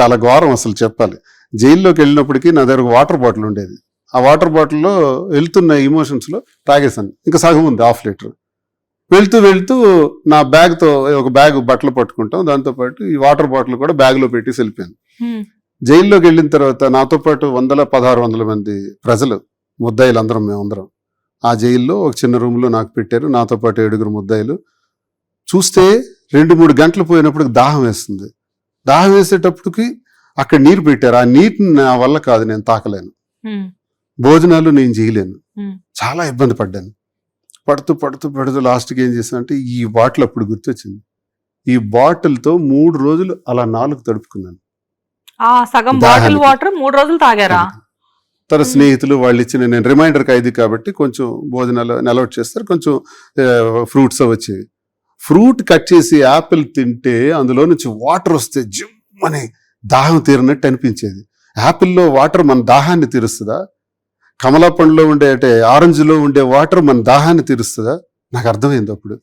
చాలా ఘోరం అసలు చెప్పాలి. జైల్లోకి వెళ్ళినప్పటికీ నా దగ్గర వాటర్ బాటిల్ ఉండేది. ఆ వాటర్ బాటిల్లో వెళ్తున్న emotions లో తాగేశాను. ఇంకా సగం ఉంది హాఫ్ లీటర్. వెళ్తూ వెళ్తూ నా బ్యాగ్తో ఒక బ్యాగ్ బట్టలు పట్టుకుంటాం. దాంతోపాటు ఈ వాటర్ బాటిల్ కూడా బ్యాగ్లో పెట్టి వెళ్ళిపోయాను. జైల్లోకి వెళ్ళిన తర్వాత నాతో పాటు వందల పదహారు వందల మంది ప్రజలు ముద్దాయిలు అందరం మేమందరం ఆ జైల్లో ఒక చిన్న రూమ్లో నాకు పెట్టారు. నాతో పాటు ఏడుగురు ముద్దాయిలు. చూస్తే రెండు మూడు గంటలు పోయినప్పుడు దాహం వేస్తుంది. దాహం వేసేటప్పటికి అక్కడ నీరు పెట్టారు. ఆ నీటిని నా వల్ల కాదు నేను తాకలేను. భోజనాలు నేను చేయలేను. చాలా ఇబ్బంది పడ్డాను. పడుతూ పడుతూ పడుతూ లాస్ట్కి ఏం చేశాను అంటే ఈ బాటిల్ అప్పుడు గుర్తొచ్చింది. ఈ బాటిల్తో మూడు రోజులు అలా నాలుగు తడుపుకున్నాను. సగం బాటిల్. వాటర్ మూడు రోజులు తాగారా? తన. స్నేహితులు వాళ్ళు ఇచ్చిన నేను రిమైండర్ ఖైదీ కాబట్టి కొంచెం భోజనాలు అలౌట్ చేస్తారు. కొంచెం ఫ్రూట్స్ వచ్చేవి. ఫ్రూట్ కట్ చేసి యాపిల్ తింటే అందులో నుంచి వాటర్ వస్తే జిమ్ అని దాహం తీరినట్టు అనిపించేది. యాపిల్లో వాటర్ మన దాహాన్ని తీరుస్తుందా? కమలా పండులో ఉండే అంటే ఆరెంజ్లో ఉండే వాటర్ మన దాహాన్ని తీరుస్తుందా? నాకు అర్థమైంది అప్పుడు.